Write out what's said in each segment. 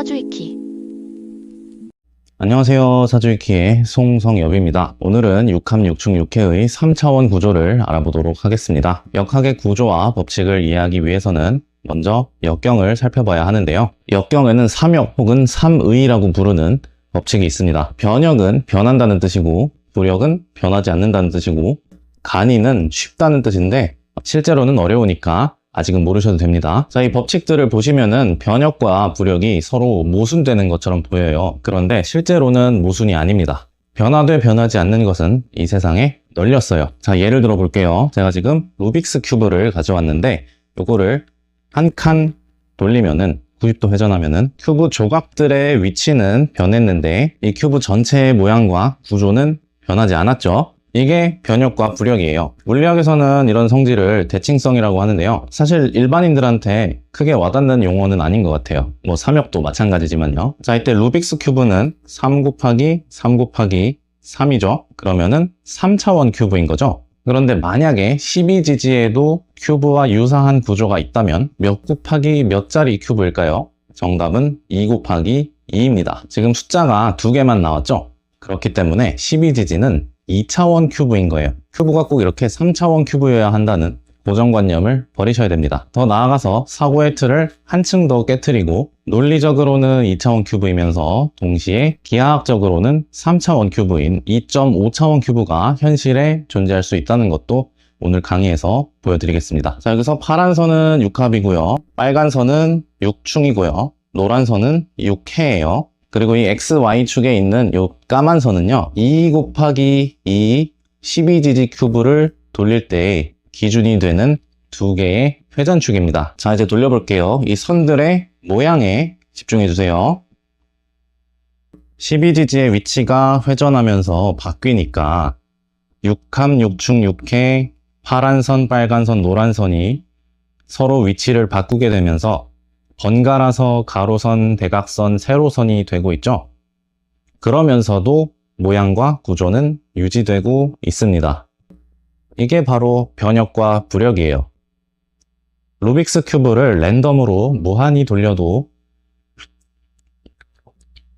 사주이키. 안녕하세요. 사주이키의 송성엽입니다. 오늘은 6합 6충 6해의 3차원 구조를 알아보도록 하겠습니다. 역학의 구조와 법칙을 이해하기 위해서는 먼저 역경을 살펴봐야 하는데요. 역경에는 삼역 혹은 삼의라고 부르는 법칙이 있습니다. 변역은 변한다는 뜻이고 부력은 변하지 않는다는 뜻이고 간이는 쉽다는 뜻인데 실제로는 어려우니까 아직은 모르셔도 됩니다. 자, 이 법칙들을 보시면은 변역과 부력이 서로 모순되는 것처럼 보여요. 그런데 실제로는 모순이 아닙니다. 변화돼 변하지 않는 것은 이 세상에 널렸어요. 자, 예를 들어 볼게요. 제가 지금 루빅스 큐브를 가져왔는데 요거를 한 칸 돌리면은 90도 회전하면은 큐브 조각들의 위치는 변했는데 이 큐브 전체의 모양과 구조는 변하지 않았죠. 이게 변역과 부력이에요. 물리학에서는 이런 성질을 대칭성이라고 하는데요. 사실 일반인들한테 크게 와닿는 용어는 아닌 것 같아요. 뭐 삼역도 마찬가지지만요. 자, 이때 루빅스 큐브는 3 곱하기 3 곱하기 3이죠. 그러면은 3차원 큐브인 거죠. 그런데 만약에 12지지에도 큐브와 유사한 구조가 있다면 몇 곱하기 몇 짜리 큐브일까요? 정답은 2 곱하기 2입니다. 지금 숫자가 두 개만 나왔죠? 그렇기 때문에 12지지는 2차원 큐브인 거예요. 큐브가 꼭 이렇게 3차원 큐브여야 한다는 고정관념을 버리셔야 됩니다. 더 나아가서 사고의 틀을 한층 더 깨트리고 논리적으로는 2차원 큐브이면서 동시에 기하학적으로는 3차원 큐브인 2.5차원 큐브가 현실에 존재할 수 있다는 것도 오늘 강의에서 보여드리겠습니다. 자, 여기서 파란 선은 6합이고요. 빨간 선은 6충이고요. 노란 선은 6해예요. 그리고 이 XY축에 있는 이 까만 선은요. 2 곱하기 2 12지지 큐브를 돌릴 때 기준이 되는 두 개의 회전축입니다. 자, 이제 돌려볼게요. 이 선들의 모양에 집중해 주세요. 12지지의 위치가 회전하면서 바뀌니까 6함, 6충, 6해, 파란 선, 빨간 선, 노란 선이 서로 위치를 바꾸게 되면서 번갈아서 가로선, 대각선, 세로선이 되고 있죠. 그러면서도 모양과 구조는 유지되고 있습니다. 이게 바로 변역과 부력이에요. 루빅스 큐브를 랜덤으로 무한히 돌려도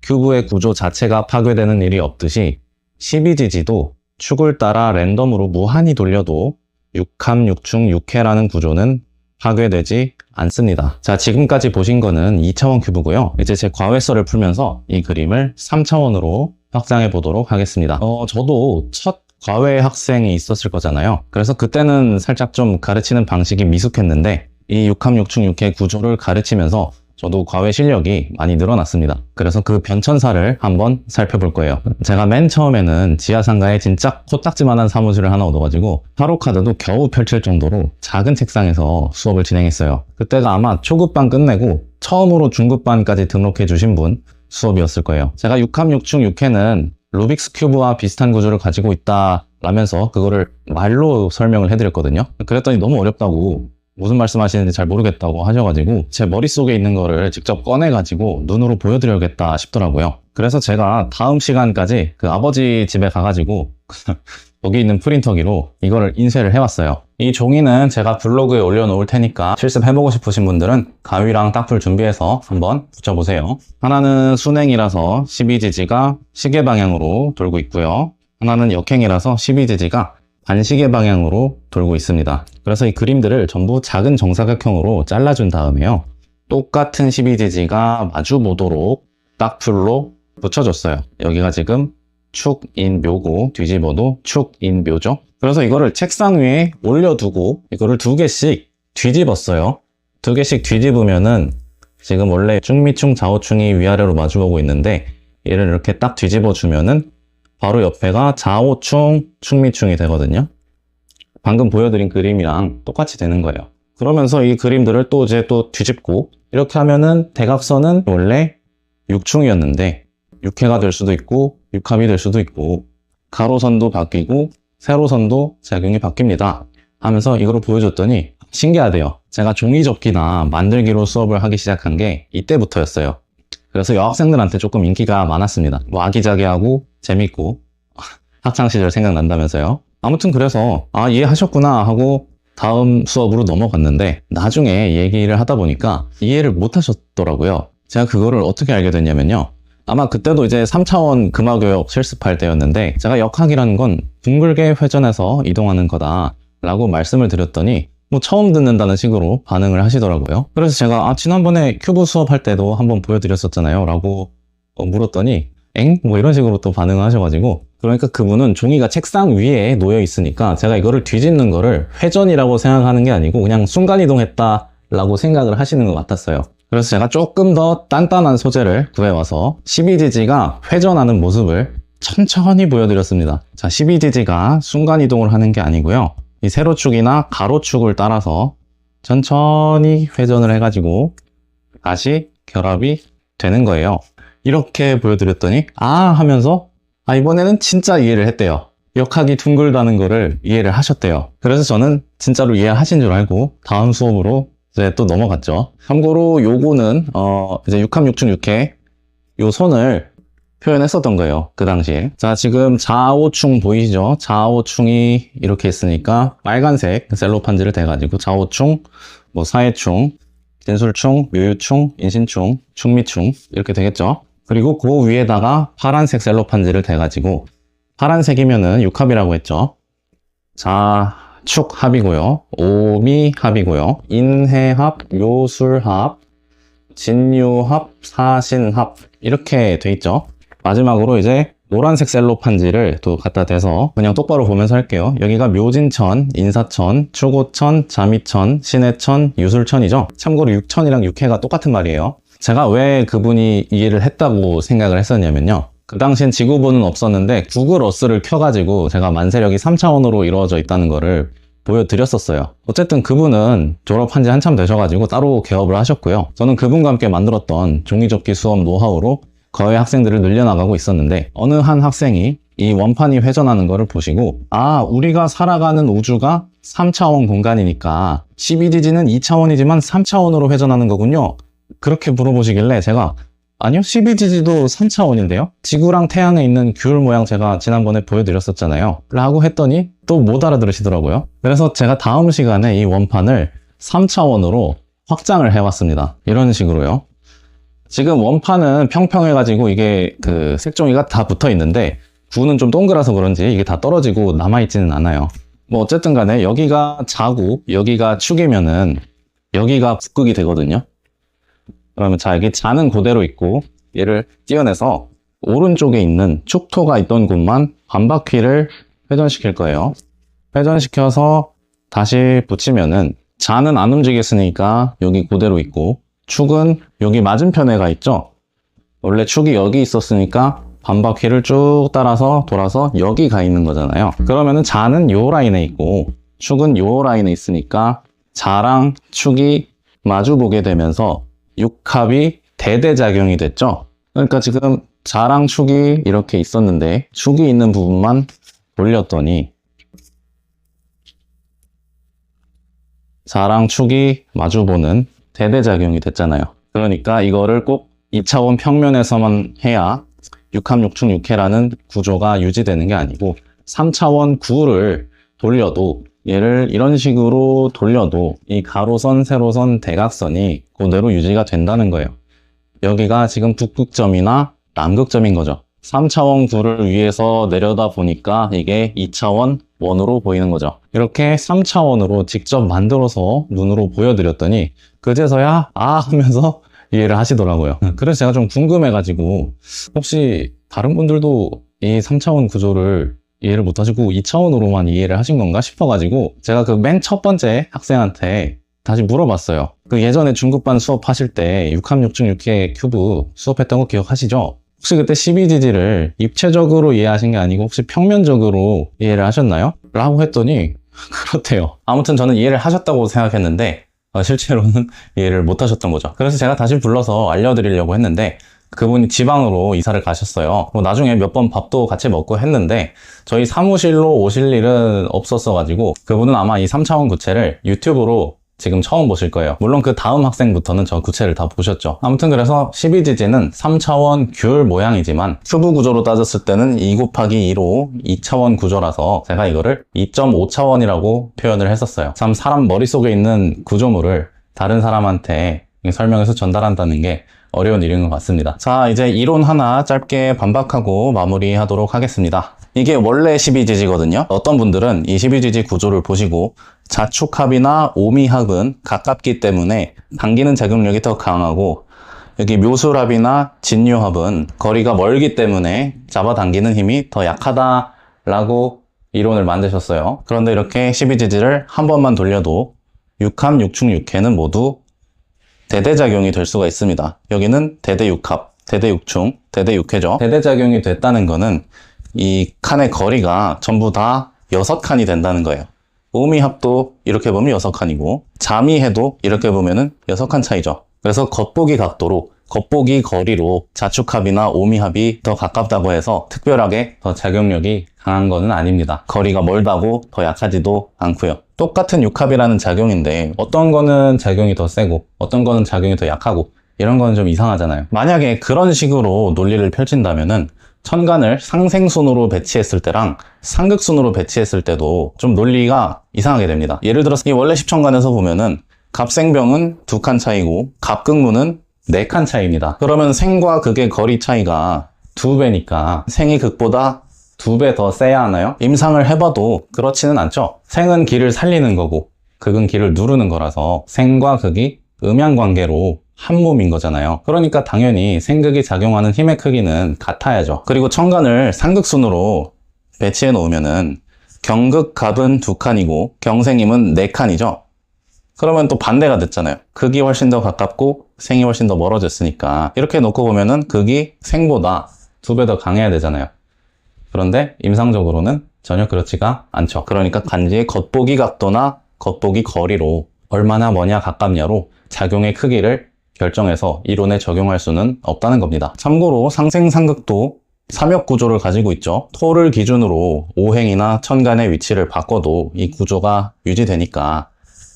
큐브의 구조 자체가 파괴되는 일이 없듯이 12지지도 축을 따라 랜덤으로 무한히 돌려도 6함, 6충, 6해라는 구조는 파괴되지 않습니다. 자, 지금까지 보신 거는 2차원 큐브고요. 이제 제 과외서를 풀면서 이 그림을 3차원으로 확장해 보도록 하겠습니다. 어, 저도 첫 과외 학생이 있었을 거잖아요. 그래서 그때는 살짝 좀 가르치는 방식이 미숙했는데 이 6함, 6충, 6해 구조를 가르치면서 저도 과외 실력이 많이 늘어났습니다. 그래서 그 변천사를 한번 살펴볼 거예요. 제가 맨 처음에는 지하상가에 진짜 코딱지만한 사무실을 하나 얻어가지고 타로 카드도 겨우 펼칠 정도로 작은 책상에서 수업을 진행했어요. 그때가 아마 초급반 끝내고 처음으로 중급반까지 등록해 주신 분 수업이었을 거예요. 제가 6함, 6충, 6해는 루빅스 큐브와 비슷한 구조를 가지고 있다 라면서 그거를 말로 설명을 해드렸거든요. 그랬더니 너무 어렵다고 무슨 말씀 하시는지 잘 모르겠다고 하셔가지고 제 머릿속에 있는 거를 직접 꺼내가지고 눈으로 보여드려야겠다 싶더라고요. 그래서 제가 다음 시간까지 그 아버지 집에 가가지고 여기 있는 프린터기로 이거를 인쇄를 해왔어요. 이 종이는 제가 블로그에 올려놓을 테니까 실습해보고 싶으신 분들은 가위랑 딱풀 준비해서 한번 붙여보세요. 하나는 순행이라서 12지지가 시계 방향으로 돌고 있고요. 하나는 역행이라서 12지지가 반시계 방향으로 돌고 있습니다. 그래서 이 그림들을 전부 작은 정사각형으로 잘라준 다음에요. 똑같은 12지지가 마주 보도록 딱풀로 붙여줬어요. 여기가 지금 축인 묘고 뒤집어도 축인 묘죠. 그래서 이거를 책상 위에 올려두고 이거를 두 개씩 뒤집었어요. 두 개씩 뒤집으면은 지금 원래 충미충 좌우충이 위아래로 마주보고 있는데 얘를 이렇게 딱 뒤집어 주면은 바로 옆에가 좌우충, 충미충이 되거든요. 방금 보여드린 그림이랑 똑같이 되는 거예요. 그러면서 이 그림들을 또 이제 또 뒤집고 이렇게 하면은 대각선은 원래 6충이었는데 6회가 될 수도 있고 6합이 될 수도 있고 가로선도 바뀌고 세로선도 작용이 바뀝니다. 하면서 이거를 보여줬더니 신기하대요. 제가 종이접기나 만들기로 수업을 하기 시작한 게 이때부터였어요. 그래서 여학생들한테 조금 인기가 많았습니다. 뭐 아기자기하고 재밌고 학창시절 생각난다면서요. 아무튼 그래서 아 이해하셨구나 하고 다음 수업으로 넘어갔는데 나중에 얘기를 하다 보니까 이해를 못 하셨더라고요. 제가 그거를 어떻게 알게 됐냐면요. 아마 그때도 이제 3차원 금화교역 실습할 때였는데 제가 역학이라는 건 둥글게 회전해서 이동하는 거다 라고 말씀을 드렸더니 뭐 처음 듣는다는 식으로 반응을 하시더라고요. 그래서 제가 아 지난번에 큐브 수업할 때도 한번 보여드렸었잖아요 라고 어, 물었더니 엥? 뭐 이런 식으로 또 반응을 하셔가지고 그러니까 그분은 종이가 책상 위에 놓여 있으니까 제가 이거를 뒤집는 거를 회전이라고 생각하는 게 아니고 그냥 순간이동했다 라고 생각을 하시는 것 같았어요. 그래서 제가 조금 더 단단한 소재를 구해와서 12지지가 회전하는 모습을 천천히 보여드렸습니다. 자, 12지지가 순간이동을 하는 게 아니고요. 이 세로축이나 가로축을 따라서 천천히 회전을 해가지고 다시 결합이 되는 거예요. 이렇게 보여드렸더니 아 하면서 아 이번에는 진짜 이해를 했대요. 역학이 둥글다는 거를 이해를 하셨대요. 그래서 저는 진짜로 이해하신 줄 알고 다음 수업으로 이제 또 넘어갔죠. 참고로 요거는 어 이제 6합 6충 6회 요 손을 표현했었던 거예요. 그 당시에. 자, 지금 좌우충 보이시죠? 좌우충이 이렇게 있으니까 빨간색 셀로판지를 대가지고 좌우충, 뭐 사해충, 진술충, 묘유충, 인신충, 충미충 이렇게 되겠죠. 그리고 그 위에다가 파란색 셀로판지를 대가지고 파란색이면은 6합이라고 했죠. 자, 축합이고요. 오미합이고요. 인해합, 요술합, 진유합, 사신합 이렇게 돼 있죠. 마지막으로 이제 노란색 셀로판지를 또 갖다 대서 그냥 똑바로 보면서 할게요. 여기가 묘진천, 인사천, 추고천, 자미천, 신해천, 유술천이죠. 참고로 육천이랑 육해가 똑같은 말이에요. 제가 왜 그분이 이해를 했다고 생각을 했었냐면요. 그 당시엔 지구본은 없었는데 구글 어스를 켜가지고 제가 만세력이 3차원으로 이루어져 있다는 거를 보여드렸었어요. 어쨌든 그분은 졸업한 지 한참 되셔가지고 따로 개업을 하셨고요. 저는 그분과 함께 만들었던 종이접기 수업 노하우로 거의 학생들을 늘려나가고 있었는데 어느 한 학생이 이 원판이 회전하는 거를 보시고 아 우리가 살아가는 우주가 3차원 공간이니까 12지지는 2차원이지만 3차원으로 회전하는 거군요. 그렇게 물어보시길래 제가 아니요 12지지도 3차원인데요. 지구랑 태양에 있는 귤 모양 제가 지난번에 보여드렸었잖아요. 라고 했더니 또 못 알아들으시더라고요. 그래서 제가 다음 시간에 이 원판을 3차원으로 확장을 해왔습니다. 이런 식으로요 지금 원판은 평평해가지고 이게 그 색종이가 다 붙어 있는데 구는 좀 동그라서 그런지 이게 다 떨어지고 남아있지는 않아요 뭐 어쨌든 간에 여기가 자구 여기가 축이면은 여기가 북극이 되거든요 그러면 자 여기 자는 그대로 있고 얘를 띄어내서 오른쪽에 있는 축토가 있던 곳만 반바퀴를 회전시킬 거예요. 회전시켜서 다시 붙이면은 자는 안 움직였으니까 여기 그대로 있고 축은 여기 맞은편에 가 있죠. 원래 축이 여기 있었으니까 반바퀴를 쭉 따라서 돌아서 여기 가 있는 거잖아요. 그러면은 자는 요 라인에 있고 축은 요 라인에 있으니까 자랑 축이 마주 보게 되면서 육합이 대대작용이 됐죠. 그러니까 지금 자랑 축이 이렇게 있었는데 축이 있는 부분만 돌렸더니 자랑 축이 마주보는 대대작용이 됐잖아요. 그러니까 이거를 꼭 2차원 평면에서만 해야 6합 6충 6해라는 구조가 유지되는 게 아니고 3차원 구를 돌려도 얘를 이런 식으로 돌려도 이 가로선, 세로선, 대각선이 그대로 유지가 된다는 거예요. 여기가 지금 북극점이나 남극점인 거죠. 3차원 구를 위에서 내려다 보니까 이게 2차원 원으로 보이는 거죠. 이렇게 3차원으로 직접 만들어서 눈으로 보여드렸더니 그제서야 아 하면서 이해를 하시더라고요. 그래서 제가 좀 궁금해가지고 혹시 다른 분들도 이 3차원 구조를 이해를 못하시고 2차원으로만 이해를 하신 건가 싶어가지고 제가 그 맨 첫 번째 학생한테 다시 물어봤어요. 그 예전에 중급반 수업하실 때 6합 6충 6회 큐브 수업했던 거 기억하시죠? 혹시 그때 12지지를 입체적으로 이해하신 게 아니고 혹시 평면적으로 이해를 하셨나요? 라고 했더니 그렇대요. 아무튼 저는 이해를 하셨다고 생각했는데 어, 실제로는 이해를 못 하셨던 거죠. 그래서 제가 다시 불러서 알려드리려고 했는데 그분이 지방으로 이사를 가셨어요. 뭐 나중에 몇 번 밥도 같이 먹고 했는데 저희 사무실로 오실 일은 없었어가지고 그분은 아마 이 3차원 구체를 유튜브로 지금 처음 보실 거예요. 물론 그 다음 학생부터는 저 구체를 다 보셨죠. 아무튼 그래서 12지지는 3차원 귤 모양이지만 큐브 구조로 따졌을 때는 2 곱하기 2로 2차원 구조라서 제가 이거를 2.5차원이라고 표현을 했었어요. 참 사람 머릿속에 있는 구조물을 다른 사람한테 설명해서 전달한다는 게 어려운 일인 것 같습니다. 자, 이제 이론 하나 짧게 반박하고 마무리하도록 하겠습니다. 이게 원래 12지지거든요. 어떤 분들은 이 12지지 구조를 보시고 자축합이나 오미합은 가깝기 때문에 당기는 작용력이 더 강하고 여기 묘술합이나 진유합은 거리가 멀기 때문에 잡아당기는 힘이 더 약하다라고 이론을 만드셨어요. 그런데 이렇게 12지지를 한 번만 돌려도 6합, 6충, 6해는 모두 대대작용이 될 수가 있습니다. 여기는 대대 6합, 대대 6충, 대대 6해죠. 대대작용이 됐다는 거는 이 칸의 거리가 전부 다 6칸이 된다는 거예요. 오미합도 이렇게 보면 6칸이고 자미해도 이렇게 보면은 6칸 차이죠. 그래서 겉보기 각도로 겉보기 거리로 자축합이나 오미합이 더 가깝다고 해서 특별하게 더 작용력이 강한 것은 아닙니다. 거리가 멀다고 더 약하지도 않고요. 똑같은 육합이라는 작용인데 어떤 거는 작용이 더 세고 어떤 거는 작용이 더 약하고 이런 거는 좀 이상하잖아요. 만약에 그런 식으로 논리를 펼친다면은 천간을 상생순으로 배치했을 때랑 상극순으로 배치했을 때도 좀 논리가 이상하게 됩니다. 예를 들어서 이 원래 십천간에서 보면은 갑생병은 두 칸 차이고 갑극문은 네칸 차이입니다. 그러면 생과 극의 거리 차이가 두 배니까 생이 극보다 두 배 더 세야 하나요? 임상을 해봐도 그렇지는 않죠. 생은 기를 살리는 거고 극은 기를 누르는 거라서 생과 극이 음양 관계로 한 몸인 거잖아요. 그러니까 당연히 생극이 작용하는 힘의 크기는 같아야죠. 그리고 천간을 상극순으로 배치해 놓으면은 경극 갑은 두 칸이고 경생임은 네 칸이죠. 그러면 또 반대가 됐잖아요. 극이 훨씬 더 가깝고 생이 훨씬 더 멀어졌으니까 이렇게 놓고 보면은 극이 생보다 두 배 더 강해야 되잖아요. 그런데 임상적으로는 전혀 그렇지가 않죠. 그러니까 간지의 겉보기 각도나 겉보기 거리로 얼마나 뭐냐 가깝냐로 작용의 크기를 결정해서 이론에 적용할 수는 없다는 겁니다. 참고로 상생상극도 삼역 구조를 가지고 있죠. 토를 기준으로 오행이나 천간의 위치를 바꿔도 이 구조가 유지되니까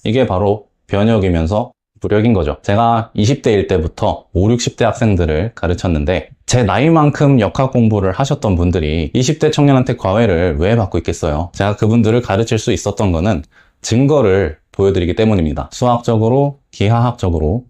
이게 바로 변혁이면서 부력인 거죠. 제가 20대일 때부터 5, 60대 학생들을 가르쳤는데 제 나이만큼 역학 공부를 하셨던 분들이 20대 청년한테 과외를 왜 받고 있겠어요? 제가 그분들을 가르칠 수 있었던 거는 증거를 보여드리기 때문입니다. 수학적으로, 기하학적으로,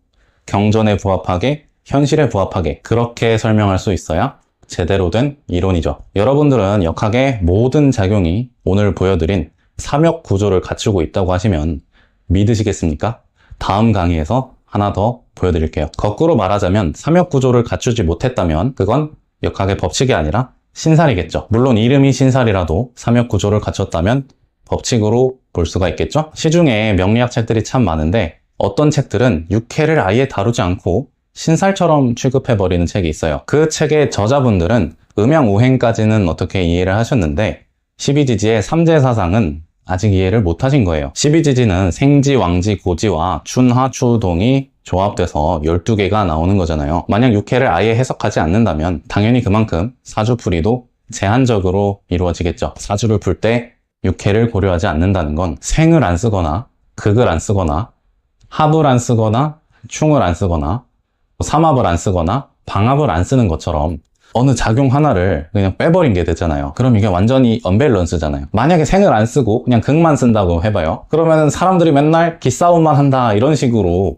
경전에 부합하게, 현실에 부합하게 그렇게 설명할 수 있어야 제대로 된 이론이죠. 여러분들은 역학의 모든 작용이 오늘 보여드린 삼역 구조를 갖추고 있다고 하시면 믿으시겠습니까? 다음 강의에서 하나 더 보여드릴게요. 거꾸로 말하자면 삼역 구조를 갖추지 못했다면 그건 역학의 법칙이 아니라 신살이겠죠. 물론 이름이 신살이라도 삼역 구조를 갖췄다면 법칙으로 볼 수가 있겠죠. 시중에 명리학 책들이 참 많은데 어떤 책들은 육해를 아예 다루지 않고 신살처럼 취급해버리는 책이 있어요. 그 책의 저자분들은 음양오행까지는 어떻게 이해를 하셨는데 12지지의 삼재 사상은 아직 이해를 못 하신 거예요. 12지지는 생지, 왕지, 고지와 춘하, 추동이 조합돼서 12개가 나오는 거잖아요. 만약 6회를 아예 해석하지 않는다면 당연히 그만큼 사주풀이도 제한적으로 이루어지겠죠. 사주를 풀 때 6회를 고려하지 않는다는 건 생을 안 쓰거나 극을 안 쓰거나 합을 안 쓰거나 충을 안 쓰거나 삼합을 안 쓰거나 방합을 안 쓰는 것처럼 어느 작용 하나를 그냥 빼버린 게 되잖아요. 그럼 이게 완전히 언밸런스잖아요. 만약에 생을 안 쓰고 그냥 극만 쓴다고 해봐요. 그러면 사람들이 맨날 기싸움만 한다 이런 식으로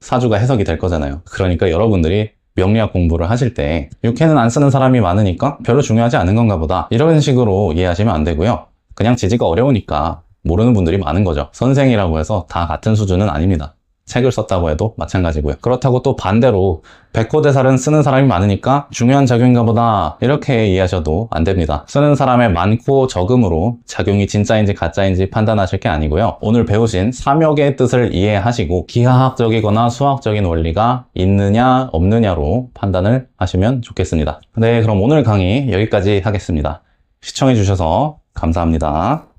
사주가 해석이 될 거잖아요. 그러니까 여러분들이 명리학 공부를 하실 때 6회는 안 쓰는 사람이 많으니까 별로 중요하지 않은 건가 보다 이런 식으로 이해하시면 안 되고요. 그냥 지지가 어려우니까 모르는 분들이 많은 거죠. 선생이라고 해서 다 같은 수준은 아닙니다. 책을 썼다고 해도 마찬가지고요. 그렇다고 또 반대로 백호대사를 쓰는 사람이 많으니까 중요한 작용인가 보다 이렇게 이해하셔도 안 됩니다. 쓰는 사람의 많고 적음으로 작용이 진짜인지 가짜인지 판단하실 게 아니고요. 오늘 배우신 삼역의 뜻을 이해하시고 기하학적이거나 수학적인 원리가 있느냐 없느냐로 판단을 하시면 좋겠습니다. 네, 그럼 오늘 강의 여기까지 하겠습니다. 시청해주셔서 감사합니다.